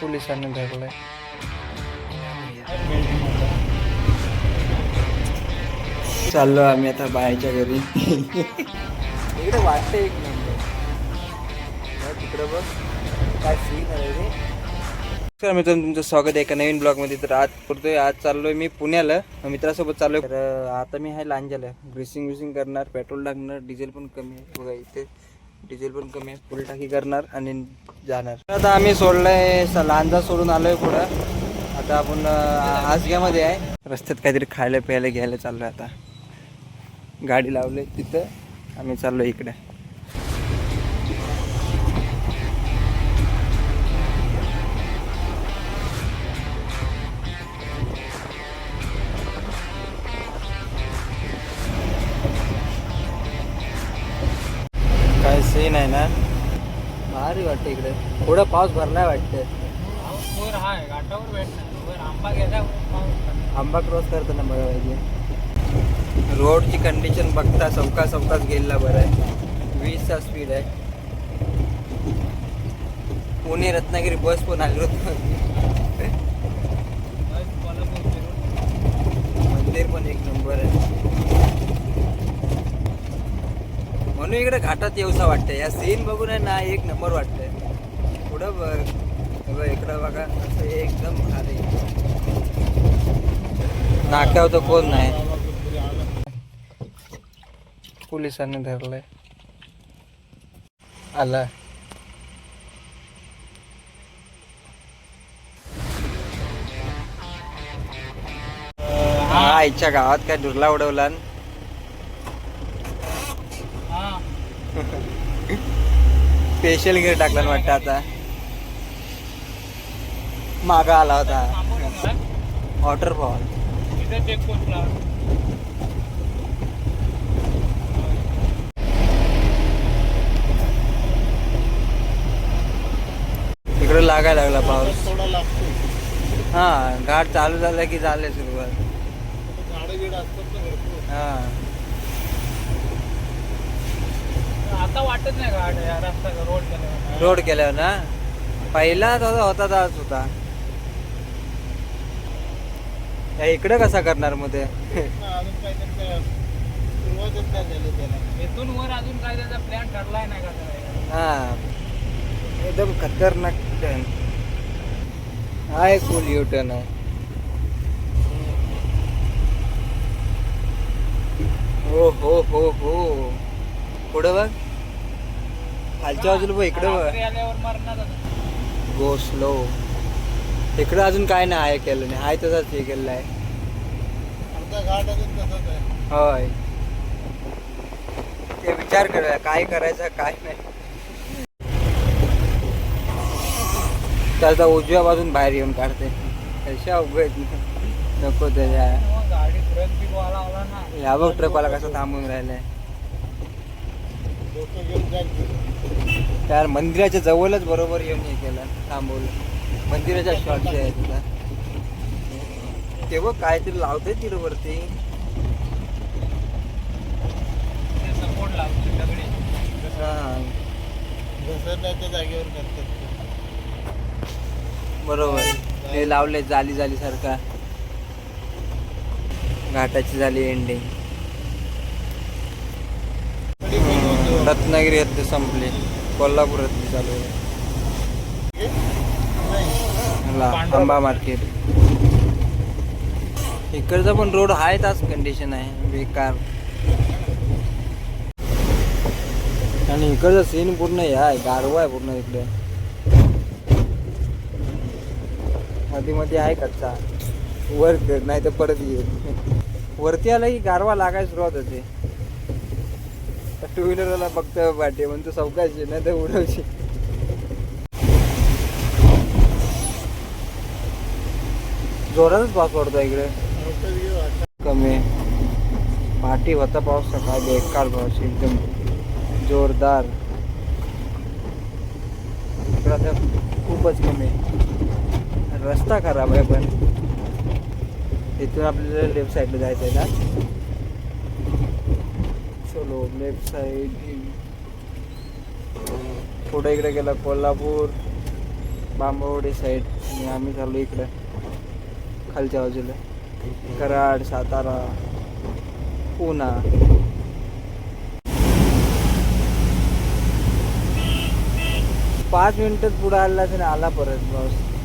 पोलिसांनी धरलंय. चाललो आम्ही आता बाहेरच्या घरी. इकडे वाटतं एक नंबर तिकडं बघ. काय सीन आहे रे. नमस्कार मित्रांनो तुमचं स्वागत आहे एका नवीन ब्लॉगमध्ये. तर आज करतोय आज चाललोय मी पुण्याला. मित्रासोबत चाललोय. तर आता मी आहे लांजाला. ग्रेसिंग विसिंग करणार पेट्रोल टाकणार डिझेल पण कमी आहे. बघा इथे डिझेल पण कमी आहे फुल टाकी करणार आणि जाणार. आता आम्ही सोडलंय लांजा सोडून आलोय पुढं. आता आपण आसग्यामध्ये आहे. रस्त्यात काहीतरी खायला प्यायला घ्यायला चाललोय आता. गाडी लावली तिथं आम्ही चाललो इकडे. आहे ना? भारी वाटतं इकडे. थोडा पाऊस भरलाय वाटतं. आंबा क्रॉस करताना बघा पाहिजे. रोडची कंडिशन बघता चौका चौकाच गेलेला बरं आहे. वीसचा स्पीड आहे. पुणे रत्नागिरी बस पण आली मंदिर पण एक नंबर आहे म्हणून इकडे घाटात येऊसा वाटतंय. या सीन बघून आहे ना एक नंबर वाटतंय. पुढं बघ. इकडं बघा. असं एकदम भारी. नाक्यावर तर कोण नाही. पोलिसांनी धरलंय. आला. हा आईच्या गावात काय दुर्ला उडवला न? स्पेशल गिर टाकला वाटतं आता. मागा आला होता. वॉटरफॉल इकडे लागायला लागला पाऊस. हा घाट चालू झाला की झाले सुरुवात. हा. आता वाटत नाही या रस्ता रोड केला रोड केल्यावर ना? पहिला तसा होता तसाच होता. या इकडे कसा करणार मग ते? इथून वर अजून काय त्याचा प्लॅन ठरलाय नाही का? हा. एकदम खतरनाक टर्न हा एक फुल यू टर्न आहे हो हो हो हो पुढं बघ बाजूला बघ इकडं. गो स्लो इकडं अजून काय नाही आहे केलं नाही. आहे तसाच हे केलेलं आहे. होय. ते विचार करूया काय करायचं काय नाही. त्याचा उजव्या बाजून बाहेर येऊन काढते. कशा उभे नको त्याच्या ह्या बघ ट्रकवाला कसं थांबून राहिलाय. त्या मंदिराच्या जवळच बरोबर येऊन हे केलं थांबवलं. मंदिराच्या शॉटचे आहे तुला ते बघ काहीतरी लावतंय तिकडे वरती. सपोर्ट लागतो दगडी. हा. जागेवर करतात बरोबर. ते लावले जाली जाली सारखा. घाटाची झाली एंडिंग रत्नागिरी हद्द संपली. कोल्हापूर चालू आहे. आंबा मार्केट इकडचा पण रोड आहे ताच कंडिशन आहे बेकार. आणि इकडचं सीन पूर्ण हे आहे गारवा आहे पूर्ण इकडे. मध्ये मध्ये आहे कच्चा. वर नाही तर परत येईल. वरती आला की गारवा लागायला सुरुवात होते. टू व्हीलरला फक्त वाटे म्हणतो चौकाशी नाही तर उडवशी. जोरातच पाऊस पडतो इकडे. कमी पाठी होता पाऊस सकाळी बेकार पाऊस एकदम जोरदार. इकडं आता खूपच कमी रस्ता खराब आहे पण. इथून आपल्याला लेफ्ट साईडला जायचं आहे ना? चलो लेफ्ट साईड पुढे इकडे गेला कोल्हापूर बांबवडी साईड आणि आम्ही चाललो इकडे खालच्या बाजूला. कराड सातारा पुणा. पाच मिनिटात पुढे आला तर आला परत बस.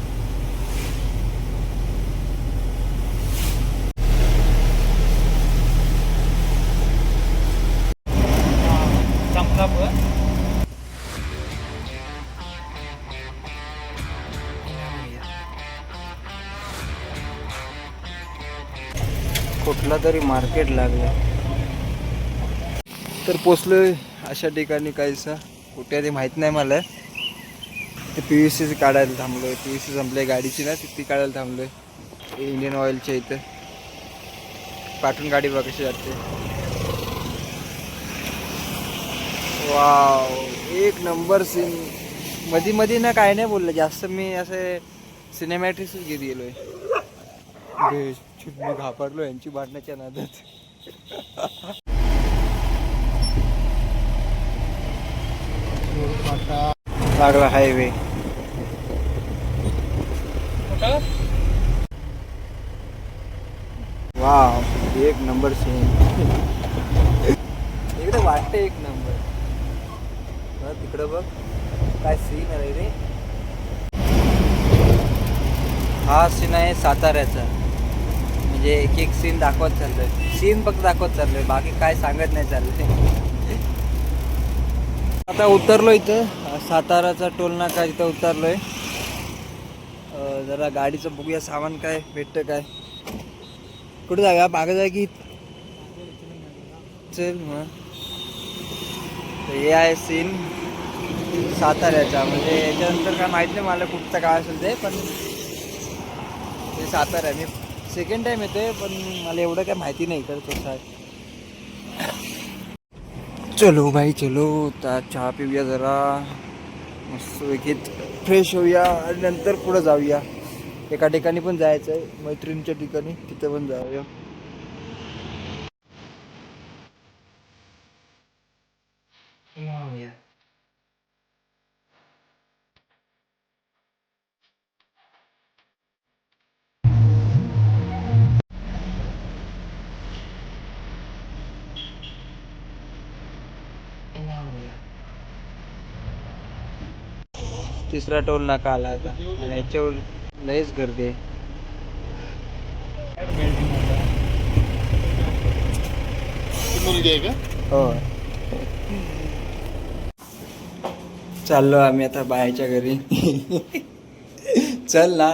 कुठला तरी मार्केट लागलं. तर पोचलो अशा ठिकाणी काहीसा. कुठे ते माहीत नाही मला. ते पी व्ही सी काढायला थांबलो आहे पी व्ही सी संपली गाडीची ना ती काढायला थांबलो आहे इंडियन ऑइलच्या इथं. पाठवून गाडी बघायची जाते. वाव एक नंबर सीन मधी मधी ना काय नाही बोललं. जास्त मी असे सिनेमॅटिक्सच घेत गेलो आहे मी घाबरलो यांची भांडण्याच्या नादात. लागला हायवे वा एक नंबर सीन इकडे वाटते एक नंबर तिकडं बघ. काय सीन आहे रे? हा सीन आहे साताऱ्याचा. म्हणजे एक एक सीन दाखवत चाललोय. सीन फक्त दाखवत चाललोय बाकी काय सांगत नाही चाललंय. आता उतरलो इथं. साताराचा टोल नाका इथं उतरलोय. जरा गाडीचं बघूया सामान काय भेटतं काय. कुठे जागा? मागं जाय की. चल मग. हे आहे सीन साताऱ्याचा. म्हणजे याच्यानंतर काय माहीत नाही मला कुठचं काय असेल ते पण ते सातारा मी सेकंड टाइम येतोय पण मला एवढं काय माहिती नाही कसं आहे चलो भाई चलो. आता चहा पिऊया जरा. मस्त वेगळीत फ्रेश होऊया आणि नंतर पुढं जाऊया. एका ठिकाणी पण जायचं आहे मैत्रिणीच्या ठिकाणी तिथं पण जाऊया. तिसरा टोल नाका आला आता. आणि याच्यावर लयच गर्दी आहे. मुलगी आहे का? हो. चाललो आम्ही आता बायाच्या घरी. चल ना.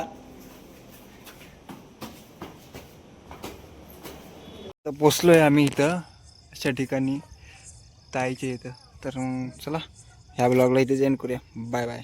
तर पोचलोय आम्ही इथं अशा ठिकाणी ताईच्या इथं. तर मग चला ह्या ब्लॉगला इथे जॉईन करूया. Bye bye